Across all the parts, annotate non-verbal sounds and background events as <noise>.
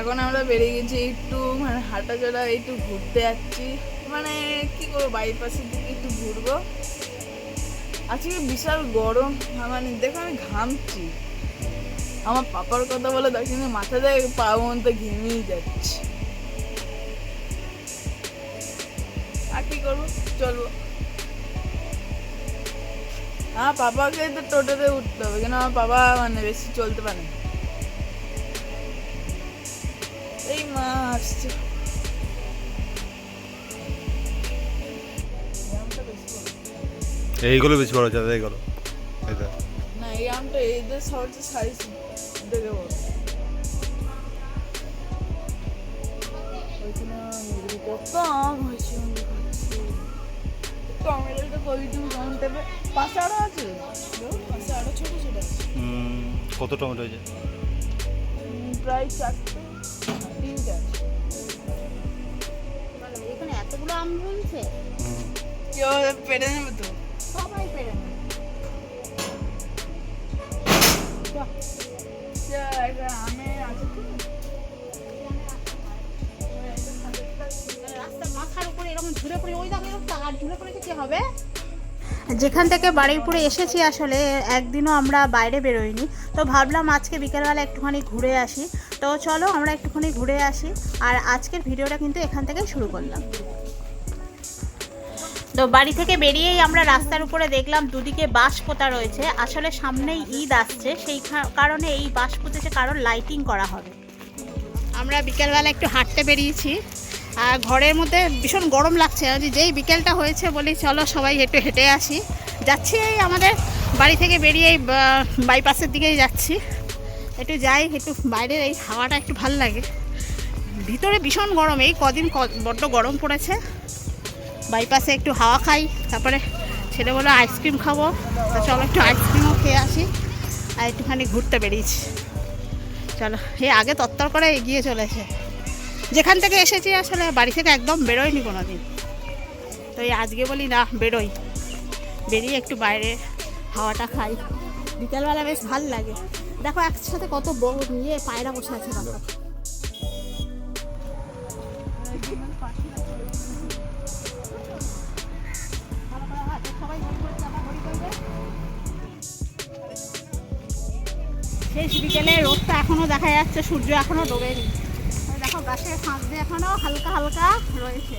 এখন আমরা বেরিয়ে গেছি একটু মানে হাঁটা চলা একটু ঘুরতে যাচ্ছি। মানে কি করব বাড়ির পাশের দিকে একটু ঘুরবো। আজকে বিশাল গরম মানে দেখো আমি ঘামছি। আমার পাপার কথা বলে দেখি মাথা দেয় পা মতো ঘেমেই যাচ্ছে। আর কি করব? চলবো আমার পাপাকে তো টোটোতে উঠতে হবে, কেন আমার বাবা মানে বেশি চলতে পারে না। এই মা আসছে। বেশি বড়। এইগুলো বেশি বড় যাবে এইগুলো। এটা না এই আমটা এদের সবচেয়ে সাইজ দেখে বড় কত আম হয়েছে। টমেটোটা দেবে পাশে আরও আছে? দেখো, পাশে আরও ছোট ছোট আছে। কত টমেটো হয়েছে? প্রায় চারটে। আম কেউ পেরে নেবে তো সবাই পেরে নেবে বাহ, যা, একটা আমে আছে? মাথার উপরে এরকম ঝুলে পড়ে ওই দেখো এরকম তার ঝুলে পড়ে কি হবে যেখান থেকে বারুইপুরে এসেছি আসলে একদিনও আমরা বাইরে বেরোইনি। তো ভাবলাম আজকে বিকেলবেলা একটুখানি ঘুরে আসি। তো চলো আমরা একটুখানি ঘুরে আসি। আর আজকের ভিডিওটা কিন্তু এখান থেকেই শুরু করলাম। তো বাড়ি থেকে বেরিয়েই আমরা রাস্তার উপরে দেখলাম দুদিকে বাঁশ পোতা রয়েছে। আসলে সামনেই ঈদ আসছে, সেই কারণে এই বাঁশ পুঁতেছে কারণ লাইটিং করা হবে। আমরা বিকেলবেলা একটু হাঁটতে বেরিয়েছি। আর ঘরের মধ্যে ভীষণ গরম লাগছে যেই বিকেলটা হয়েছে বলি চলো সবাই একটু হেঁটে আসি। যাচ্ছি এই আমাদের বাড়ি থেকে বেরিয়ে এই বাইপাসের দিকেই যাচ্ছি। একটু যাই, একটু বাইরের এই হাওয়াটা একটু ভালো লাগে। ভিতরে ভীষণ গরম, এই কদিন বড্ড গরম পড়েছে। বাইপাসে একটু হাওয়া খাই, তারপরে ছেলে বলে আইসক্রিম খাব। তো চলো একটু আইসক্রিমও খেয়ে আসি। আর একটুখানি ঘুরতে বেরিয়েছি। চলো এই আগে তত্তর করে এগিয়ে চলেছে যেখান থেকে এসেছি আসলে বাড়ি থেকে একদম বেরোয়নি কোনো দিন তো এই আজকে বলি, না, বেরোই। বেরিয়ে একটু বাইরে হাওয়াটা খাই। বিকালবেলা বেশ ভালো লাগে। দেখো, একসাথে কত বড় নিয়ে পায়রা বসে আছে। শেষ বিকেলে রোদটা এখনও দেখা যাচ্ছে সূর্য এখনও ডোবেনি। দেখো গাছের ফাঁক দিয়ে এখনও হালকা হালকা রয়েছে।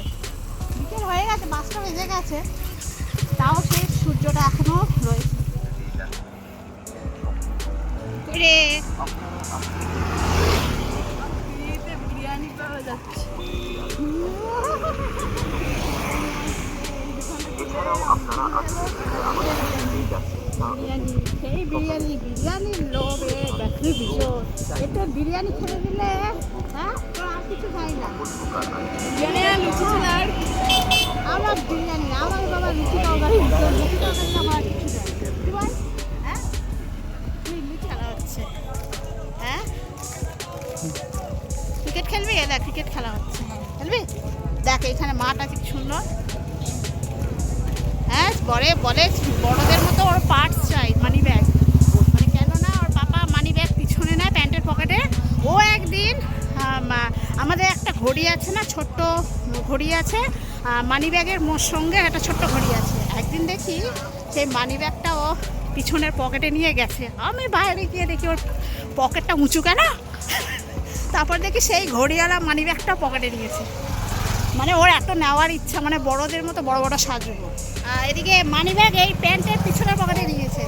বিকেল হয়ে গেছে পাঁচটা বেজে গেছে তাও সেই সূর্যটা এখনও রয়েছে। রে বিরিয়ানি পাওয়া যাচ্ছে বিরিয়ানি সেই বিরিয়ানি বিরিয়ানির ভীষণ একটু বিরিয়ানি খেয়ে দিলে হ্যাঁ তো আর কিছু খাই না। বিরিয়ানি আর লুচি ছিল আর আমার বিরিয়ানি আমার বাবা লুচি তরকারি লুচি তরকারি আমার কিছু নেই কি হ্যাঁ? তুই লুচি খেলা হচ্ছে। হ্যাঁ? ক্রিকেট খেলবি? এ দেখ ক্রিকেট খেলা হচ্ছে। খেলবি? দেখ এখানে মাঠ আছে কি সুন্দর। হ্যাঁ বলে বলে বড়দের মতো ওর পার্টস ঘড়ি আছে না, ছোট্ট ঘড়ি আছে মানি ব্যাগের সঙ্গে একটা ছোট্ট ঘড়ি আছে। একদিন দেখি সেই মানি ব্যাগটা ও পিছনের পকেটে নিয়ে গেছে। আমি বাইরে গিয়ে দেখি ওর পকেটটা উঁচু কেন? তারপর দেখি সেই ঘড়িওয়ালা মানি ব্যাগটা পকেটে নিয়েছে। মানে ওর এত নেওয়ার ইচ্ছা মানে বড়দের মতো বড় বড় সাজবো এদিকে মানি ব্যাগ এই প্যান্টের পিছনের পকেটে নিয়েছে।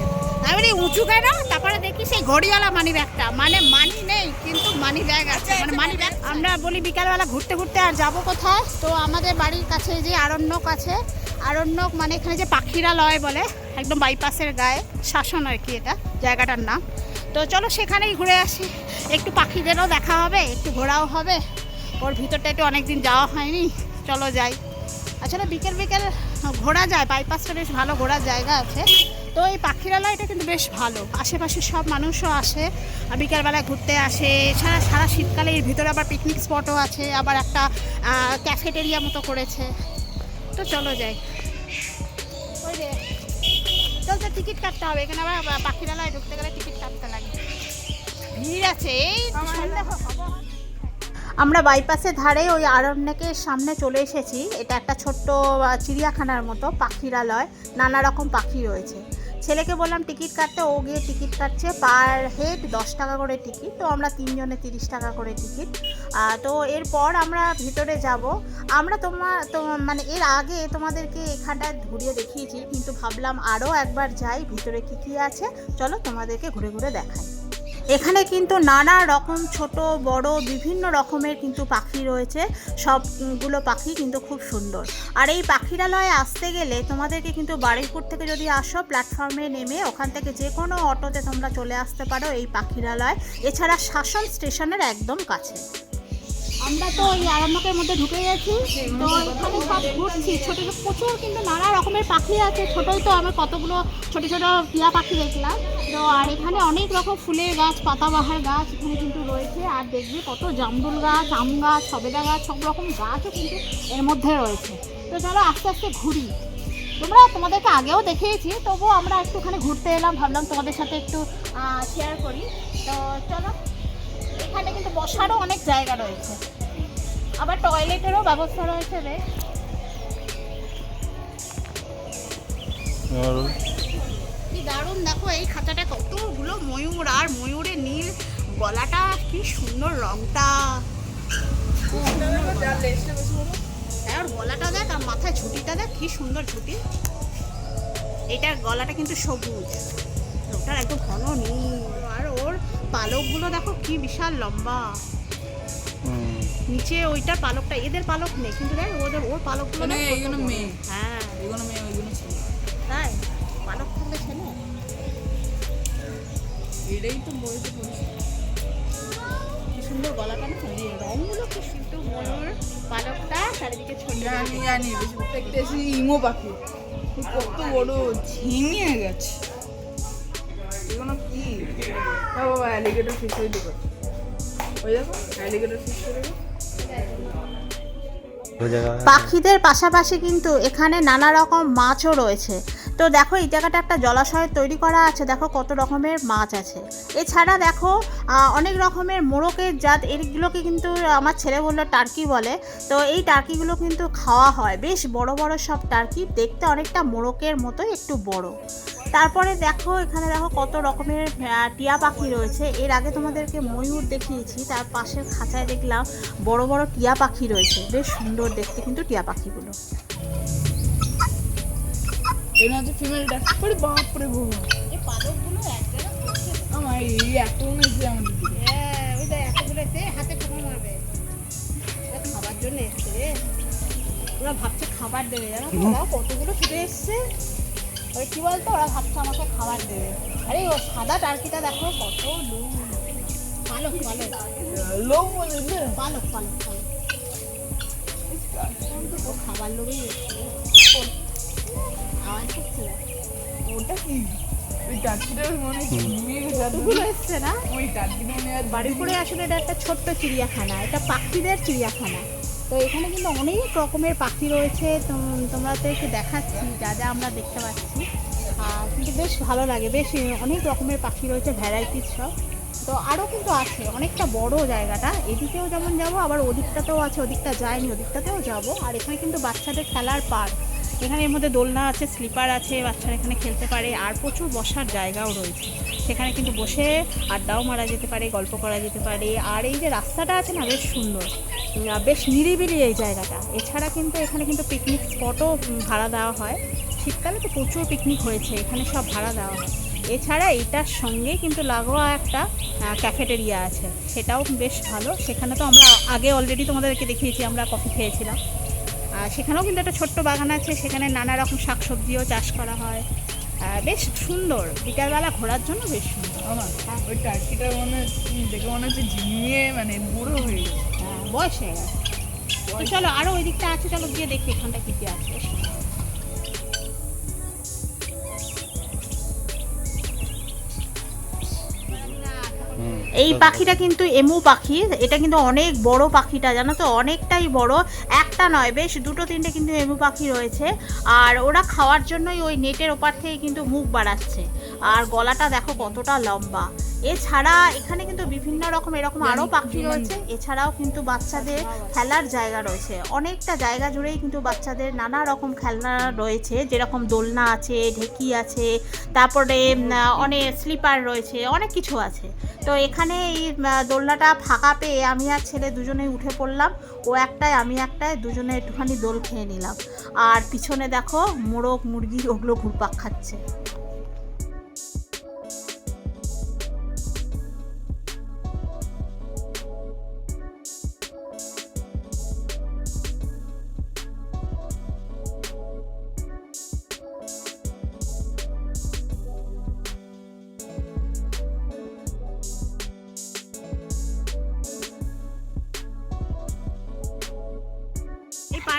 আমি উঁচু কেন? তারপরে দেখি সেই ঘড়িওয়ালা মানি ব্যাগটা মানে মানি নেই, কিন্তু মানি ব্যাগ আছে। মানে মানি ব্যাগ আমরা বলি বিকালবেলা ঘুরতে ঘুরতে আর যাব কোথায় তো আমাদের বাড়ির কাছে যে আরণ্যক আছে, আরণ্যক মানে এখানে যে পাখিরা লয় বলে, একদম বাইপাসের গায়ে শাসন আর কি এটা, জায়গাটার নাম। তো চলো সেখানেই ঘুরে আসি। একটু পাখিদেরও দেখা হবে, একটু ঘোরাও হবে। ওর ভিতরটা একটু অনেকদিন যাওয়া হয়নি। চলো যাই। আসলে বিকেল বিকেল ঘোরা যায় বাইপাসটা বেশ ভালো ঘোরার জায়গা আছে। তো এই পাখিরালয়টা কিন্তু বেশ ভালো। আশেপাশে সব মানুষও আসে বিকেলবেলা ঘুরতে আসে। এছাড়া সারা শীতকালে এর ভিতরে আবার পিকনিক স্পটও আছে আবার একটা ক্যাফেটেরিয়া মতো করেছে। তো চলো যাই। ওই রে চল তো টিকিট কাটতে হবে এখানে আবার পাখিরালয় ঢুকতে গেলে টিকিট কাটতে লাগে। ভিড় আছে এই সন্ধ্যা আমরা বাইপাসের ধারে ওই আরণ্যকের সামনে চলে এসেছি। এটা একটা ছোট্ট চিড়িয়াখানার মতো পাখিরালয়। নানা রকম পাখি রয়েছে। ছেলেকে বললাম, টিকিট কাটতে। ও গিয়ে টিকিট কাটছে। পার হেড দশ টাকা করে টিকিট। তো আমরা তিনজনে তিরিশ টাকা করে টিকিট। তো এরপর আমরা ভিতরে যাব। আমরা তোমার তো মানে এর আগে তোমাদেরকে এখানটা ঘুরিয়ে দেখিয়েছি। কিন্তু ভাবলাম আরও একবার যাই। ভিতরে কি কি আছে? চলো তোমাদেরকে ঘুরে ঘুরে দেখাই। এখানে কিন্তু নানা রকম ছোট, বড়, বিভিন্ন রকমের কিন্তু পাখি রয়েছে। সবগুলো পাখি কিন্তু খুব সুন্দর। আর এই পাখিরালয়ে আসতে গেলে তোমাদেরকে কিন্তু বারুইপুর থেকে যদি আসো প্ল্যাটফর্মে নেমে ওখান থেকে যে কোনো অটোতে তোমরা চলে আসতে পারো এই পাখিরালয়। এছাড়া শাসন স্টেশনের একদম কাছে। আমরা তো এই আরামবাগের মধ্যে ঢুকে গেছি। তো এখানে সব ঘুরছি। ছোট ছোট প্রচুর কিন্তু নানা রকমের পাখি আছে। ছোটোই তো আমার কতগুলো ছোট ছোট টিয়া পাখি দেখলাম। তো আর এখানে অনেক রকম ফুলের গাছ, পাতাবাহার গাছ এখানে কিন্তু রয়েছে। আর দেখবি কত জামদুল গাছ, আম গাছ, সবেদা গাছ, সব রকম গাছও কিন্তু এর মধ্যে রয়েছে। তো চলো আস্তে আস্তে ঘুরি। তোমরা তোমাদেরকে আগেও দেখিয়েছি, তবুও আমরা একটুখানি ঘুরতে এলাম, ভাবলাম তোমাদের সাথে একটু শেয়ার করি। তো চলো, এখানে কিন্তু বসারও অনেক জায়গা রয়েছে। আবার টয়লেটেরও ব্যবস্থা রয়েছে রে। দারুণ। দেখো এই খাঁচাটা কতগুলো ময়ূর আর ময়ূরের নীল গলাটা কি সুন্দর রংটা। আর গলাটা দেখ আর মাথায় ঝুঁটিটা দেখ কি সুন্দর ঝুঁটি। এটার গলাটা কিন্তু সবুজ। ওটার একদম ঘন নীল। আর ওর পালকগুলো দেখো কি বিশাল লম্বা। নিচে ওইটার পালকটা এদের পালক নেই কিন্তু দেখ ওদের ওর পালকগুলো। হ্যাঁ। তাই? এটাই তো বইতে পড়েছি কি সুন্দর গলাটা না এই কি সুন্দর ময়ূর পালকটা চারিদিকে জানি জানি বেশি এসে ইমো পাখি। এ কত বড় ঝিমিয়ে গেছে। এগুলো কি? বাবা অ্যালিগেটর ফিশ ওই দেখো ওই দেখো অ্যালিগেটর ফিশ করে। ওই পাখিদের পাশাপাশি কিন্তু এখানে নানা রকম মাছও রয়েছে। তো দেখো, এই জায়গাটা একটা জলাশয় তৈরি করা আছে। দেখো কত রকমের মাছ আছে। এছাড়া দেখো অনেক রকমের মোরকের জাত। এগুলোকে কিন্তু আমার ছেলে বলল টার্কি বলে। তো এই টার্কিগুলো কিন্তু খাওয়া হয়। বেশ বড় বড় সব টার্কি, দেখতে অনেকটা মোরকের মতো একটু বড়। তারপরে দেখো, এখানে দেখো কত রকমের টিয়া পাখি রয়েছে। এর আগে তোমাদেরকে ময়ূর দেখিয়েছি, তার পাশের খাঁচায় দেখলাম বড় বড় টিয়া পাখি রয়েছে। বেশ সুন্দর দেখতে কিন্তু টিয়া পাখিগুলো। এই হচ্ছে ফিমেলটা ওরে বাপরে বউ। এই পালকগুলো এক আমার এই এত মেয়েছে আমাদের দিকে। হ্যাঁ ওই দেখ এতগুলো এসে হাতে ঠোকা মারবে। এটা খাবার জন্য এসছে রে। ওরা ভাবছে খাবার দেবে। জানো ওরা কতগুলো ছুটে এসছে। ওই কি বলতো ওরা ভাবছে আমাকে খাবার দেবে। আরে ও সাদা টার্কিটা দেখো কত লু পালক পালক। লোক বলেছে পালক পালক পালক। খাবার লোভেই আসলে এটা একটা ছোট্ট চিড়িয়াখানা, এটা পাখিদের চিড়িয়াখানা। তো এখানে কিন্তু অনেক রকমের পাখি রয়েছে, তোম- তোমাদেরকে দেখাচ্ছি, যা যা আমরা দেখতে পাচ্ছি। আর কিন্তু বেশ ভালো লাগে, বেশ অনেক রকমের পাখি রয়েছে সব। তো আরও কিন্তু আছে, অনেকটা বড় জায়গাটা। এদিকেও যেমন যাব, আবার ওদিকটাতেও আছে, ওদিকটা যায়নি ওদিকটাতেও যাব। আর এখানে কিন্তু বাচ্চাদের খেলার পার্ক। এখানে এর মধ্যে দোলনা আছে, স্লিপার আছে, বাচ্চারা এখানে খেলতে পারে আর প্রচুর বসার জায়গাও রয়েছে। সেখানে কিন্তু বসে আড্ডাও মারা যেতে পারে, গল্প করা যেতে পারে আর এই যে রাস্তাটা আছে না, বেশ সুন্দর। বেশ নিরিবিলি এই জায়গাটা। এছাড়া কিন্তু এখানে কিন্তু পিকনিক স্পটও ভাড়া দেওয়া হয়। শীতকালে তো প্রচুর পিকনিক হয়েছে, এখানে সব ভাড়া দেওয়া হয়। এছাড়া এটার সঙ্গে কিন্তু লাগোয়া একটা ক্যাফেটেরিয়া আছে। সেটাও বেশ ভালো। সেখানে তো আমরা আগে অলরেডি তোমাদেরকে দেখিয়েছি, আমরা কফি খেয়েছিলাম। আর সেখানেও কিন্তু একটা ছোট্ট বাগান আছে সেখানে নানা রকম শাকসবজিও চাষ করা হয়। বেশ সুন্দর। বিকালবেলা ঘোরার জন্য বেশ সুন্দর। ওই টাটকিটা মনে দেখে মনে হচ্ছে ঝিমিয়ে মানে বুড়ো হয়ে গেছে। হ্যাঁ, বয়স হয়ে গেছে। চলো আরও ওই দিকটা আছে চলো গিয়ে দেখি এখানটা কী কী আছে। এই পাখিটা কিন্তু এমু পাখি এটা কিন্তু অনেক বড় পাখিটা জানো তো? অনেকটাই বড়। একটা নয়, বেশ দুটো তিনটে কিন্তু এমু পাখি রয়েছে। আর ওরা খাওয়ার জন্যই ওই নেটের ওপার থেকে কিন্তু মুখ বাড়াচ্ছে। আর গলাটা দেখো কতটা লম্বা। এছাড়া এখানে কিন্তু বিভিন্ন রকম, এরকম আরও পাখি রয়েছে। এছাড়াও কিন্তু বাচ্চাদের খেলার জায়গা রয়েছে। অনেকটা জায়গা জুড়েই কিন্তু বাচ্চাদের নানা রকম খেলনা রয়েছে। যেরকম দোলনা আছে, ঢেকি আছে, তারপরে অনেক স্লিপার রয়েছে, অনেক কিছু আছে। তো এখানে এই দোলনাটা ফাঁকা পেয়ে আমি আর ছেলে দুজনেই উঠে পড়লাম। ও একটায়, আমি একটায়, দুজনে একটুখানি দোল খেয়ে নিলাম। আর পিছনে দেখো মোরগ, মুরগি, ওগুলো ঘুরপাক খাচ্ছে।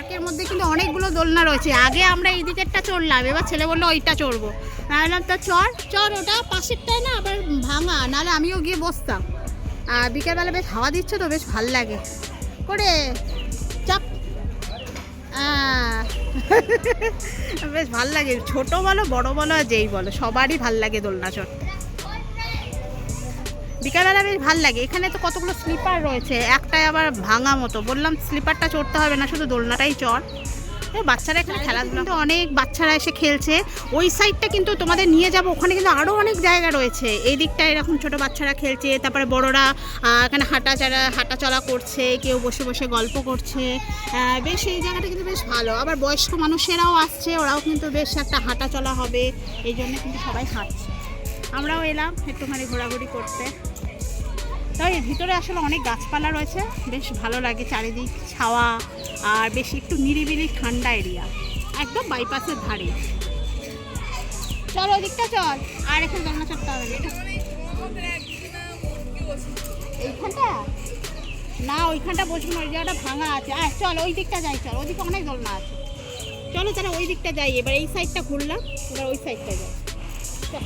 পার্কের মধ্যে কিন্তু অনেকগুলো দোলনা রয়েছে। আগে আমরা এই দিকেরটা চড়লাম, এবার ছেলে বলল ওইটা চড়বো। না বললাম, তা চর চর ওটা, পাশেরটায় না আবার ভাঙা, নাহলে আমিও গিয়ে বসতাম। আর বিকেলবেলা বেশ হাওয়া দিচ্ছে তো, বেশ ভালো লাগে। করে চাপ। <laughs> বেশ ভালো লাগে। ছোট বলো, বড় বলো যেই বলো, সবারই ভালো লাগে দোলনা চড়তে। বিকালবেলা বেশ ভালো লাগে। এখানে তো কতগুলো স্লিপার রয়েছে, একটাই আবার ভাঙা মতো। বললাম স্লিপারটা চড়তে হবে না, শুধু দোলনাটাই চড়। বাচ্চারা এখানে খেলাধুলা কিন্তু অনেক বাচ্চারা এসে খেলছে। ওই সাইডটা কিন্তু তোমাদের নিয়ে যাব, ওখানে কিন্তু আরও অনেক জায়গা রয়েছে। এই দিকটা এরকম ছোট বাচ্চারা খেলছে, তারপরে বড়রা এখানে হাঁটা চারা হাঁটা চলা করছে, কেউ বসে বসে গল্প করছে। বেশ, এই জায়গাটা কিন্তু বেশ ভালো। আবার বয়স্ক মানুষেরাও আসছে, ওরাও কিন্তু বেশ একটা হাঁটা চলা হবে। এই জন্য কিন্তু সবাই হাঁটছে। আমরাও এলাম একটুখানি ঘোরাঘুরি করতে। তাই এর ভিতরে আসলে অনেক গাছপালা রয়েছে, বেশ ভালো লাগে চারিদিক ছাওয়া আর বেশ একটু নিরিবিলি ঠান্ডা এরিয়া, একদম বাইপাসের ধারে। চল ওদিকটা চল, আর এখানে দোলনা চড়তে হবে এইখানটা? না, ওইখানটা বসবো না, ওই জায়গাটা ভাঙা আছে। আয়, চল, ওই দিকটা যাই, চল ওইদিকে অনেক দোলনা আছে। চলো তাহলে ওই দিকটা যাই, এবার এই সাইডটা ঘুরলাম, এবার ওই সাইডটা যাই। চল।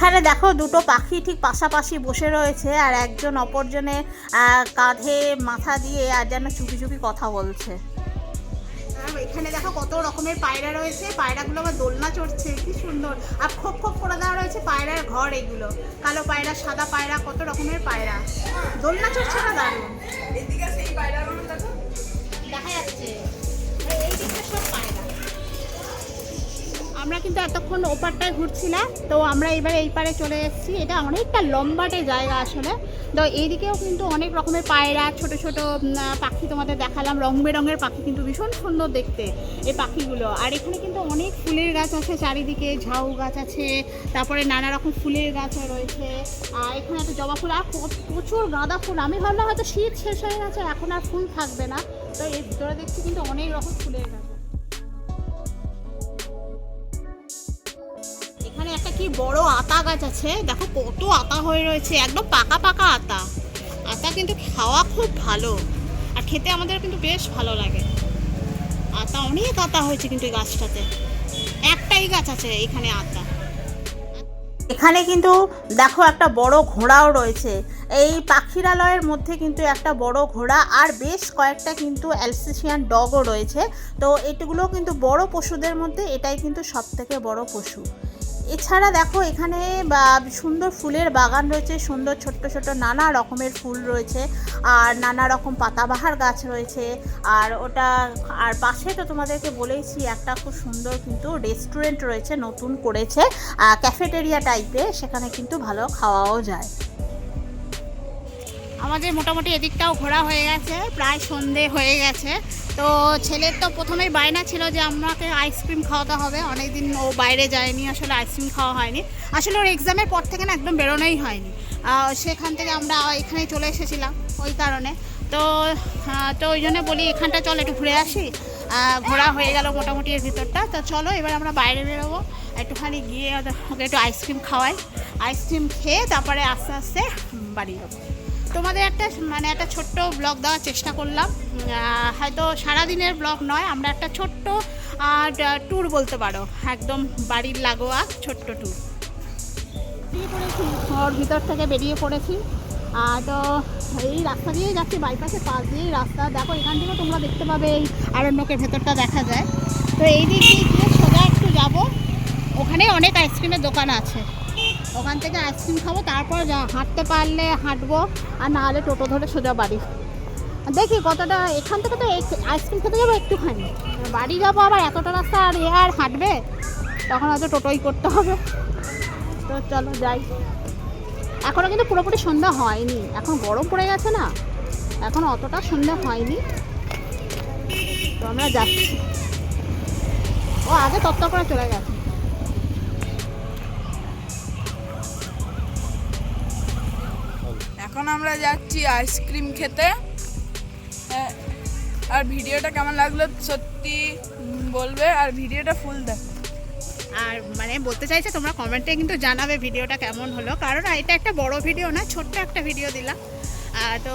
এখানে দেখো দুটো পাখি ঠিক পাশাপাশি বসে রয়েছে আর একজন অপরজনে কাঁধে মাথা দিয়ে আর যেন চুপি চুপি কথা বলছে। এখানে দেখো কত রকমের পায়রা রয়েছে। পায়রাগুলো আবার দোলনা চড়ছে কি সুন্দর। আর খোপ খোপ করে দেওয়া রয়েছে পায়রার ঘর এগুলো। কালো পায়রা সাদা পায়রা কত রকমের পায়রা। দোলনা চড়ছে না দারুণ? আমরা কিন্তু এতক্ষণ ওপারটায় ঘুরছিলাম তো আমরা এবারে এই পারে চলে এসেছি। এটা অনেকটা লম্বাটে জায়গা আসলে। তো এইদিকেও কিন্তু অনেক রকমের পায়রা, ছোট ছোট পাখি তোমাদের দেখালাম। রং বেরঙের পাখি কিন্তু ভীষণ সুন্দর দেখতে এই পাখিগুলো। আর এখানে কিন্তু অনেক ফুলের গাছ আছে, চারিদিকে ঝাউ গাছ আছে, তারপরে নানা রকম ফুলের গাছ রয়েছে। আর এখানে একটা জবা ফুল, আর প্রচুর গাঁদা ফুল। আমি ভাবলাম হয়তো শীত শেষ হয়ে গেছে, এখন আর ফুল থাকবে না। তো এর ভিতরে দেখছি কিন্তু অনেক রকম ফুলের গাছ। কি বড় আতা গাছ আছে? দেখো কত আতা হয়ে রয়েছে, একদম পাকা পাকা আতা। আতা কিন্তু খাওয়া খুব ভালো, আর খেতে আমাদের কিন্তু বেশ ভালো লাগে। আতা অনেক আতা হয়েছে কিন্তু এই গাছটাতে। একটাই গাছ আছে এখানে আতা। এখানে কিন্তু দেখো একটা বড় ঘোড়াও রয়েছে। এই পাখিরালয়ের মধ্যে কিন্তু একটা বড় ঘোড়া আর বেশ কয়েকটা কিন্তু অ্যালসেশিয়ান ডগও রয়েছে। তো এগুলো কিন্তু বড় পশুদের মধ্যে এটাই কিন্তু সব থেকে বড় পশু। এছাড়া দেখো এখানে সুন্দর ফুলের বাগান রয়েছে, সুন্দর ছোট্ট ছোট নানা রকমের ফুল রয়েছে, আর নানা রকম পাতাবাহার গাছ রয়েছে, আর ওটা, আর পাশে তো তোমাদেরকে বলেইছি একটা খুব সুন্দর কিন্তু রেস্টুরেন্ট রয়েছে, নতুন করেছে ক্যাফেটেরিয়া টাইপের সেখানে কিন্তু ভালো খাওয়াও যায়। আমাদের মোটামুটি এদিকটাও ঘোরা হয়ে গেছে, প্রায় সন্ধে হয়ে গেছে। তো ছেলের তো প্রথমেই বায়না ছিল যে আমাকে আইসক্রিম খাওয়াতে হবে, অনেকদিন ও বাইরে যায়নি, আসলে আইসক্রিম খাওয়া হয়নি। আসলে ওর এক্সামের পর থেকে না একদম বেরোনোই হয়নি। সেখান থেকে আমরা এখানে চলে এসেছিলাম, ওই কারণে। তো তো ওই জন্য বলি, এখানটা চল একটু ঘুরে আসি। ঘোরা হয়ে গেল মোটামুটি এর ভিতরটা। তো চলো, এবার আমরা বাইরে বেরোবো। একটুখানি গিয়ে ওকে একটু আইসক্রিম খাওয়াই। আইসক্রিম খেয়ে তারপরে আস্তে আস্তে বাড়ি যাব। তোমাদের একটা মানে একটা ছোট্ট ব্লগ দেওয়ার চেষ্টা করলাম। হয়তো সারাদিনের ব্লগ নয়, আমরা একটা ছোট্ট, আর ট্যুর বলতে পারো। একদম বাড়ির লাগোয়া ছোট্ট ট্যুর বেরিয়ে পড়েছি ওর ভিতর থেকে বেরিয়ে পড়েছি। আর, তো, এই রাস্তা দিয়েই যাচ্ছি বাইপাসের পাশ দিয়েই রাস্তা। দেখো, এখান থেকে তোমরা দেখতে পাবে এই আরণ্যকের ভেতরটা দেখা যায়। তো এই দিক দিয়ে সোজা একটু যাব। ওখানে অনেক আইসক্রিমের দোকান আছে। ওখান থেকে আইসক্রিম খাব, তারপর যা- হাঁটতে পারলে হাঁটবো, আর না হলে টোটো ধরে সোজা বাড়ি। দেখি কতটা, এখান থেকে তো আইসক্রিম খেতে যাব একটুখানি। বাড়ি যাব আবার এতটা রাস্তা, আর এ আর হাঁটবে? তখন হয়তো টোটোই করতে হবে। তো চলো যাই। এখনও কিন্তু পুরোপুরি সন্ধ্যা হয়নি। এখন গরম পড়ে গেছে না? এখন অতটা সন্ধ্যা হয়নি। তো আমরা যাচ্ছি। ও, আগে তত্ত্ব করে চলে গেছে। আমরা যাচ্ছি আইসক্রিম খেতে। আর ভিডিওটা কেমন লাগল সত্যি বলবে, আর ভিডিওটা ফুল দেখো। আর মানে বলতে চাইছে তোমরা কমেন্টে কিন্তু জানাবে ভিডিওটা কেমন হলো। কারণ এটা একটা বড় ভিডিও না, ছোট্ট একটা ভিডিও দিলাম। তো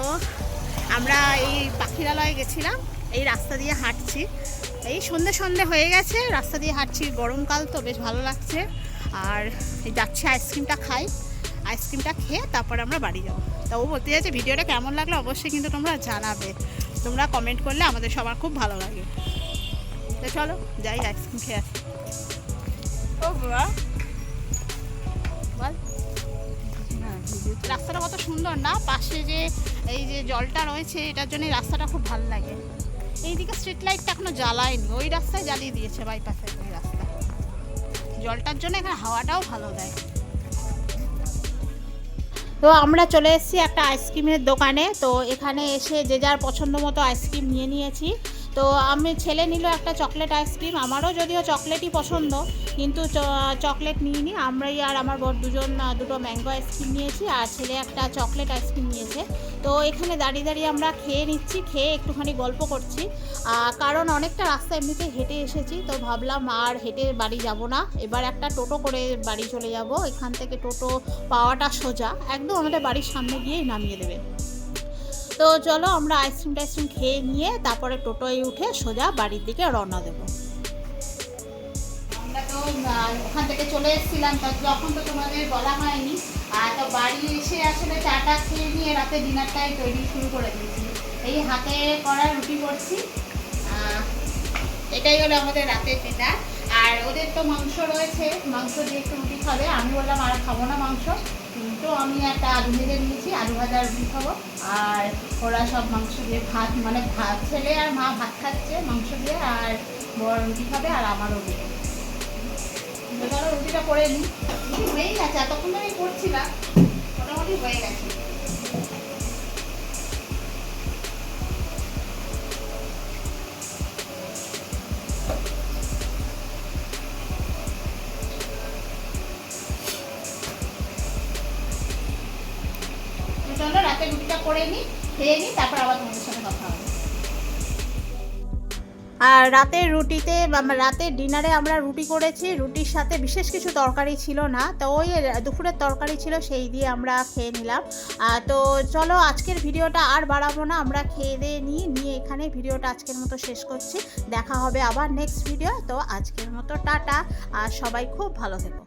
আমরা এই পাখিরালয়ে গেছিলাম, এই রাস্তা দিয়ে হাঁটছি। এই সন্ধে সন্ধে হয়ে গেছে, রাস্তা দিয়ে হাঁটছি। গরমকাল তো বেশ ভালো লাগছে। আর যাচ্ছি আইসক্রিমটা খাই। আইসক্রিমটা খেয়ে তারপর আমরা বাড়ি যাব। তা ও বলতে চাইছে ভিডিওটা কেমন লাগল অবশ্যই কিন্তু তোমরা জানাবে। তোমরা কমেন্ট করলে আমাদের সবার খুব ভালো লাগে। তো চলো যাই আইসক্রিম খেয়ে আসি। ও বাবা। বল। রাস্তাটা কত সুন্দর না? পাশে যে এই যে জলটা রয়েছে এটার জন্য রাস্তাটা খুব ভালো লাগে। এইদিকে স্ট্রিট লাইটটা এখনও জ্বালায়নি। ওই রাস্তায় জ্বালিয়ে দিয়েছে বাইপাসের ওই রাস্তা। জলটার জন্য এখানে হাওয়াটাও ভালো দেয়। তো আমরা চলে এসেছি একটা আইসক্রিমের দোকানে। তো এখানে এসে যে যার পছন্দ মতো আইসক্রিম নিয়ে নিয়েছি। তো আমি ছেলে নিল একটা চকলেট আইসক্রিম, আমারও যদিও চকলেটই পছন্দ। কিন্তু চকলেট নিইনি। আমরাই আর আমার বর দুজন দুটো ম্যাঙ্গো আইসক্রিম নিয়েছি আর ছেলে একটা চকলেট আইসক্রিম নিয়েছে। তো এখানে দাঁড়িয়ে দাঁড়িয়ে আমরা খেয়ে নিচ্ছি, খেয়ে একটুখানি গল্প করছি। কারণ অনেকটা রাস্তা এমনিতে হেঁটে এসেছি, তো ভাবলাম আর হেঁটে বাড়ি যাব না। এবার একটা টোটো করে বাড়ি চলে যাব। এখান থেকে টোটো পাওয়াটা সোজা। একদম আমাদের বাড়ির সামনে গিয়েই নামিয়ে দেবে। তো চলো আমরা আইসক্রিম টাইসক্রিম খেয়ে নিয়ে তারপরে টোটোয় উঠে সোজা বাড়ির দিকে রওনা দেবো। ওখান থেকে চলে এসেছিলাম, তো যখন তো তোমাদের বলা হয়নি। আর তো বাড়ি এসে আসলে চাটা খেয়ে নিয়ে রাতে ডিনারটাই তৈরি শুরু করে দিয়েছি। এই হাতে করা রুটি করছি। এটাই হলো আমাদের রাতের ডিনার আর ওদের তো মাংস রয়েছে, মাংস দিয়ে একটু রুটি খাবে। আমি বললাম, আর খাব না মাংস। তো আমি একটা আলু ভেজে নিয়েছি, আলু ভাজা রুটি খাব। আর ওরা সব মাংস দিয়ে ভাত মানে ভাত ছেলে আর মা ভাত খাচ্ছে, মাংস দিয়ে। আর বড় রুটি খাবে আর আমারও রুটি রুটিটা করে নিই। হয়েই এতক্ষণ ধরে করছিলাম মোটামুটি হয়ে রাতে রুটিটা করে নিই, খেয়ে নিই, তারপর আবার তোমাদের সাথে কথা হবে। আর রাতের রুটিতে রাতের ডিনারে আমরা রুটি করেছি। রুটির সাথে বিশেষ কিছু তরকারি ছিল না। তো ওই দুপুরের তরকারি ছিল, সেই দিয়ে আমরা খেয়ে নিলাম। তো চলো, আজকের ভিডিওটা আর বাড়াবো না। আমরা খেয়ে দিয়ে নিয়ে নিয়ে এখানে ভিডিওটা আজকের মতো শেষ করছি। দেখা হবে আবার নেক্সট ভিডিও তো আজকের মতো টাটা। আর সবাই খুব ভালো থেকো।